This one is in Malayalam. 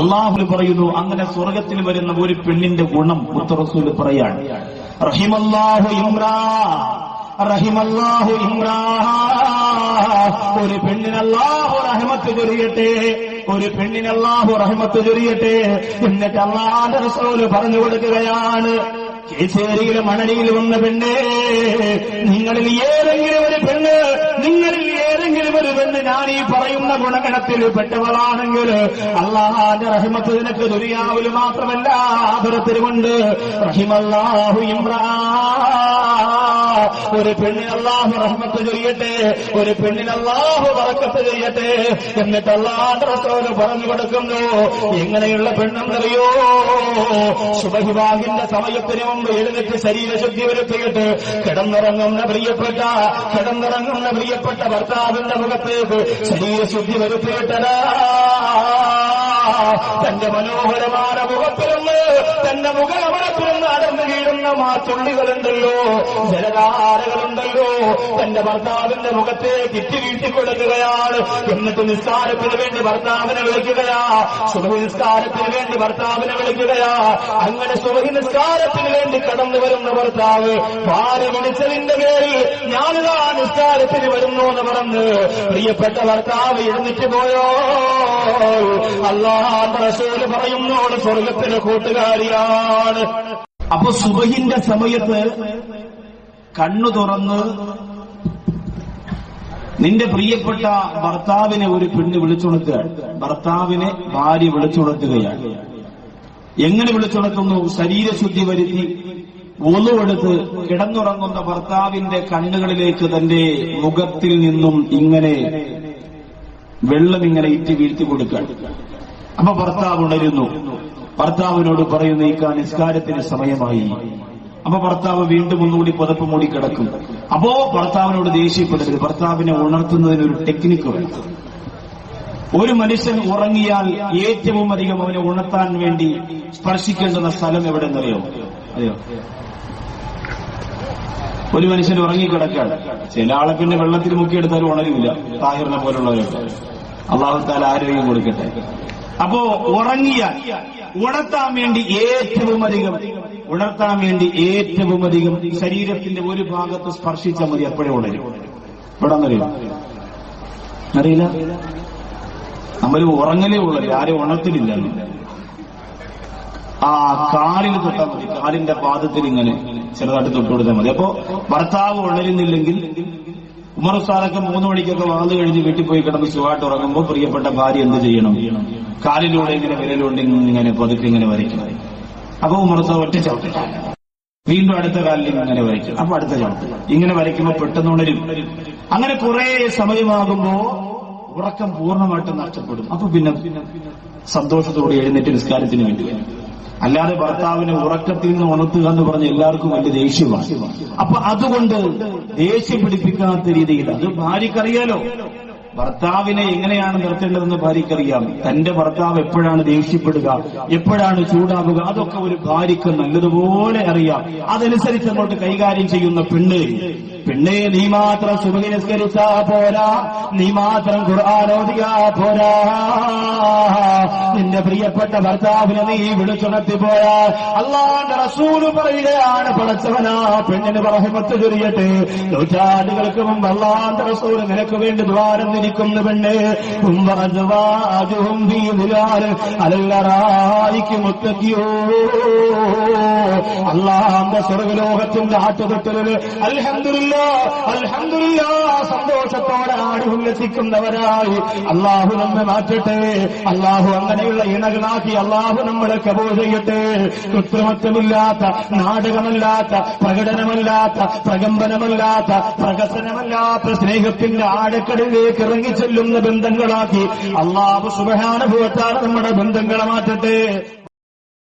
അള്ളാഹു പറയുന്നു അങ്ങനെ സ്വർഗത്തിൽ വരുന്ന ഒരു പെണ്ണിന്റെ ഗുണം മുത്തറസൂൽ പറയാണ്. റഹിമല്ലാഹു ഇമ്രാ റഹിമല്ലാഹു ഇമ്രാ ഒരു പെണ്ണിനല്ലാഹു റഹ്മത്ത് ചൊരിയട്ടെ ഒരു പെണ്ണിനല്ലാഹു റഹ്മത്ത് ചൊരിയട്ടെ എന്നിട്ട് അള്ളാഹുന്റെ റസൂൽ പറഞ്ഞു കൊടുക്കുകയാണ്. കേസേരിയിലും മണലിയിൽ വന്ന പെണ്ണേ നിങ്ങളിൽ ഏതെങ്കിലും ഒരു പെണ്ണ് നിങ്ങളിൽ ഞാൻ ഈ പറയുന്ന ഗുണഗണത്തിൽ പെട്ടവളാണെങ്കിൽ അള്ളാഹാന്റെ റഹിമത്ത് നിനക്ക് ദുരിയാവിൽ മാത്രമല്ല ആദരത്തിലുമുണ്ട്. റഹിമല്ലാഹു ഇമ്രാ ഒരു പെണ്ണിന് അള്ളാഹു റഹ്മത്ത് ചെയ്യട്ടെ ഒരു പെണ്ണിന് അള്ളാഹു വറക്കത്ത് ചെയ്യട്ടെ എന്നിട്ട് റസൂൽ പറഞ്ഞു കൊടുക്കുന്നു ഇങ്ങനെയുള്ള പെണ്ണെന്നറിയോ? സുബഹിബാഹിന്റെ സമയത്തിന് മുമ്പ് എഴുന്നേറ്റ് ശരീരശുദ്ധി വരുത്തിയിട്ട് കിടന്നിറങ്ങുന്ന പ്രിയപ്പെട്ട കിടന്നിറങ്ങുന്ന പ്രിയപ്പെട്ട ഭർത്താവിന്റെ മുഖത്തേക്ക് ശരീരശുദ്ധി വരുത്തിയിട്ടടാ തന്റെ മനോഹരമായ മുഖത്തിലൊന്ന് തന്റെ മുഖമണത്തിലൊന്ന് അടർന്നു വീഴുന്ന മാ തുള്ളികളുണ്ടല്ലോ ജലധാരകളുണ്ടല്ലോ. തന്റെ ഭർത്താവിന്റെ മുഖത്തെ തിറ്റി വീഴ്ത്തി കൊടുക്കുകയാണ് എന്നിട്ട് നിസ്കാരത്തിന് വേണ്ടി ഭർത്താവിനെ വിളിക്കുകയാ. സുബഹി നിസ്കാരത്തിന് വേണ്ടി ഭർത്താവിനെ വിളിക്കുകയാ. അങ്ങനെ സുബഹി നിസ്കാരത്തിന് വേണ്ടി കടന്നു വരുന്ന ഭർത്താവ് ഭാര്യ വിളിച്ചതിന്റെ പേരിൽ ഞാനിതാ നിസ്കാരത്തിന് വരുന്നു എന്ന് പറഞ്ഞ് പ്രിയപ്പെട്ട ഭർത്താവ് എഴുന്നിട്ട് പോയോ? അള്ളാഹ് റസൂൽ പറയുന്നോട് സ്വർഗത്തിന് കൂട്ടുകാരിയാണ്. അപ്പൊ സുബഹിന്റെ സമയത്ത് കണ്ണു തുറന്ന് നിന്റെ പ്രിയപ്പെട്ട ഭർത്താവിനെ ഒരു പെണ്ണ് വിളിച്ചുണർത്തുകയാണ് ഭർത്താവിനെ ഭാര്യ വിളിച്ചുണർത്തുകയാണ് എങ്ങനെ വിളിച്ചുണർത്തുന്നു ശരീരശുദ്ധി വരുത്തി ഒന്നുകൊടുത്ത് കിടന്നുറങ്ങുന്ന ഭർത്താവിന്റെ കണ്ണുകളിലേക്ക് തന്റെ മുഖത്തിൽ നിന്നും ഇങ്ങനെ വെള്ളം ഇങ്ങനെ ഇറ്റി വീഴ്ത്തി കൊടുക്കാൻ അപ്പൊ ഭർത്താവ് ഉണരുന്നു. ഭർത്താവിനോട് പറയുന്നു കാ നിസ്കാരത്തിന് സമയമായി. അപ്പൊ ഭർത്താവ് വീണ്ടും ഒന്നുകൂടി പുതപ്പ് മൂടി കിടക്കും അപ്പോ ഭർത്താവിനോട് ദേഷ്യപ്പെടരുത്. ഭർത്താവിനെ ഉണർത്തുന്നതിന് ഒരു ടെക്നിക്ക് വേണം. ഒരു മനുഷ്യൻ ഉറങ്ങിയാൽ ഏറ്റവും അധികം അവനെ ഉണർത്താൻ വേണ്ടി സ്പർശിക്കേണ്ടുന്ന സ്ഥലം എവിടെന്നറിയോ? അറിയോ? ഒരു മനുഷ്യൻ ഉറങ്ങിക്കിടക്കാണ് ചില ആളെ പിന്നെ വെള്ളത്തിൽ മുക്കിയെടുത്താലും ഉണരില്ല താഹിറിനെ പോലുള്ളവരൊക്കെ. അള്ളാഹുത്താൽ ആരോഗ്യം കൊടുക്കട്ടെ. അപ്പോ ഉറങ്ങിയാൽ ഉണർത്താൻ വേണ്ടി ഏറ്റവും അധികം ഉണർത്താൻ വേണ്ടി ഏറ്റവും അധികം ശരീരത്തിന്റെ ഒരു ഭാഗത്ത് സ്പർശിച്ചാൽ മതി എപ്പോഴും ഉണരും ഇവിടെ അറിയില്ല അറിയില്ല? നമ്മൾ ഉറങ്ങലേ ഉള്ളൂ ആരും ഉണർത്തിലില്ല ആ കാലിൽ തൊട്ടാൽ മതി. കാലിന്റെ പാദത്തിൽ ഇങ്ങനെ ചെറുതായിട്ട് തൊട്ടു കൊടുത്താൽ മതി. അപ്പോ ഭർത്താവ് ഉണരുന്നില്ലെങ്കിൽ ഉമർ സാറൊക്കെ മൂന്ന് മണിക്കൊക്കെ വാത് കഴിഞ്ഞ് വീട്ടിൽ പോയി കിടന്ന് സുഖമായിട്ട് ഉറങ്ങുമ്പോൾ പ്രിയപ്പെട്ട ഭാര്യ എന്ത് ചെയ്യണം? കാലിലൂടെ ഇങ്ങനെ വിരലുകൊണ്ട് ഇങ്ങനെ പതുക്കെ ഇങ്ങനെ വരയ്ക്കും അപ്പൊ ഉമർ സാർ ഒറ്റ ചവിട്ടി. വീണ്ടും അടുത്ത കാലിൽ ഇങ്ങനെ വരയ്ക്കും. അപ്പൊ അടുത്ത ചവിട്ടി. ഇങ്ങനെ വരയ്ക്കുമ്പോ പെട്ടെന്ന് ഉണരും. അങ്ങനെ കുറെ സമയമാകുമ്പോ ഉറക്കം പൂർണമായിട്ടും നഷ്ടപ്പെടും. അപ്പൊ പിന്നെ സന്തോഷത്തോടെ എഴുന്നേറ്റ് നിസ്കാരത്തിന് വേണ്ടി വരും അല്ലാതെ ഭർത്താവിനെ ഉറക്കത്തിൽ നിന്ന് ഉണർത്തുക എന്ന് പറഞ്ഞ എല്ലാവർക്കും വലിയ ദേഷ്യമാണ്. അപ്പൊ അതുകൊണ്ട് ദേഷ്യം പിടിപ്പിക്കാത്ത രീതിയിൽ അത് ഭാര്യക്കറിയാലോ? ഭർത്താവിനെ എങ്ങനെയാണ് നിർത്തേണ്ടതെന്ന് ഭാര്യക്കറിയാം. തന്റെ ഭർത്താവ് എപ്പോഴാണ് ദേഷ്യപ്പെടുക എപ്പോഴാണ് ചൂടാവുക അതൊക്കെ ഒരു ഭാര്യക്ക് നല്ലതുപോലെ അറിയാം. അതനുസരിച്ച് അങ്ങോട്ട് കൈകാര്യം ചെയ്യുന്ന പെണ്ണ് പെണ്ണെ നീ മാത്രം സുബഹി നിസ്കരിച്ചാ പോരാ. നീ മാത്രം ഖുർആാനോദിയാ പോരാ. നിന്റെ പ്രിയപ്പെട്ട ഭർത്താവിനെ നീ വിളിച്ചുണർത്തി പോയാ. അള്ളാന്റെ റസൂൽ പറയുകയാണ് പടച്ചവനാ പെണ്ണിന് പറഹിമത്ത് ചൊരിയട്ടെ. നൂറ്റാണ്ടുകൾക്ക് മുമ്പ് അള്ളാന്റെ റസൂൽ നിനക്ക് വേണ്ടി ദ്വാരം തിരിക്കുന്ന പെണ്ണ് അലല്ലറായിക്ക് മുത്തക്കിയോ. അള്ളാന്റെ സ്വർഗലോകത്തിന്റെ ആട്ടുതൊട്ടലിൽ അൽഹംദുലില്ലാ സന്തോഷത്തോടെ ആടി ഉല്ലസിക്കുന്നവരായി. അള്ളാഹു നമ്മെ മാറ്റട്ടെ. അള്ളാഹു അങ്ങനെയുള്ള ഇണകളാക്കി അള്ളാഹു നമ്മളെ കബോ ചെയ്യട്ടെ കൃത്രിമത്വമില്ലാത്ത നാടകമല്ലാത്ത പ്രകടനമല്ലാത്ത പ്രകമ്പനമല്ലാത്ത പ്രകസനമല്ലാത്ത സ്നേഹത്തിന്റെ ആഴക്കടലിലേക്ക് ഇറങ്ങിച്ചെല്ലുന്ന ബന്ധങ്ങളാക്കി അള്ളാഹു സുബഹാനുഭവത്താണ് നമ്മുടെ ബന്ധങ്ങളെ മാറ്റട്ടെ.